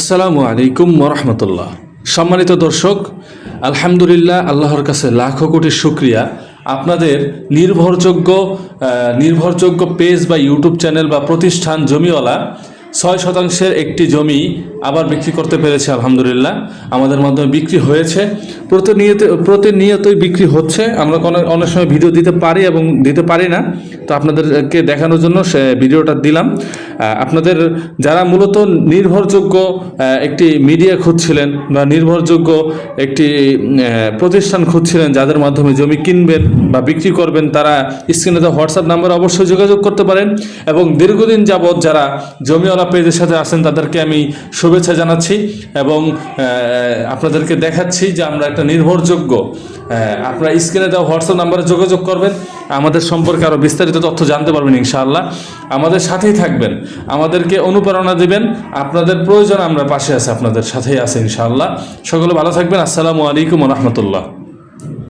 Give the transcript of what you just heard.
আসসালামু আলাইকুম ওরহমতুল্লাহ। সম্মানিত দর্শক, আলহামদুলিল্লাহ আল্লাহর কাছে লাখো কোটি শুক্রিয়া। আপনাদের নির্ভরযোগ্য নির্ভরযোগ্য পেজ বা ইউটিউব চ্যানেল বা প্রতিষ্ঠান জমিওয়ালা ছয় শতাংশের একটি জমি আবার বিক্রি করতে পেরেছে, আলহামদুলিল্লাহ। আমাদের মাধ্যমে বিক্রি হয়েছে, প্রতিনিয়ত, প্রতিনিয়তই বিক্রি হচ্ছে। আমরা অনেক সময় ভিডিও দিতে পারি এবং দিতে পারি না। তো আপনাদেরকে দেখানোর জন্য সে ভিডিওটা দিলাম। আপনাদের যারা মূলত নির্ভরযোগ্য একটি মিডিয়া খুঁজছিলেন বা নির্ভরযোগ্য একটি প্রতিষ্ঠান খুঁজছিলেন যাদের মাধ্যমে জমি কিনবেন বা বিক্রি করবেন, তারা স্ক্রিনে দেওয়া হোয়াটসঅ্যাপ নাম্বারে অবশ্যই যোগাযোগ করতে পারেন। এবং দীর্ঘদিন যাবৎ যারা জমিওয়ালা পেজের সাথে আছেন, তাদেরকে আমি শুভেচ্ছা জানাচ্ছি এবং আপনাদেরকে দেখাচ্ছি যে আমরা একটা নির্ভরযোগ্য আপনারা স্ক্রিনে দেওয়া হোয়াটসঅ্যাপ নাম্বারে যোগাযোগ করবেন। আমাদের সম্পর্কে আরও বিস্তারিত তথ্য জানতে পারবেন ইনশাআল্লাহ। আমাদের সাথেই থাকবেন। আমাদেরকে অনুপ্রেরণা দেবেন। আপনাদের প্রয়োজন আমরা পাশে আছি, আপনাদের সাথেই আছে ইনশাআল্লাহ। সকলে ভালো থাকবেন। আসসালামু আলাইকুম রহমতুল্লাহ।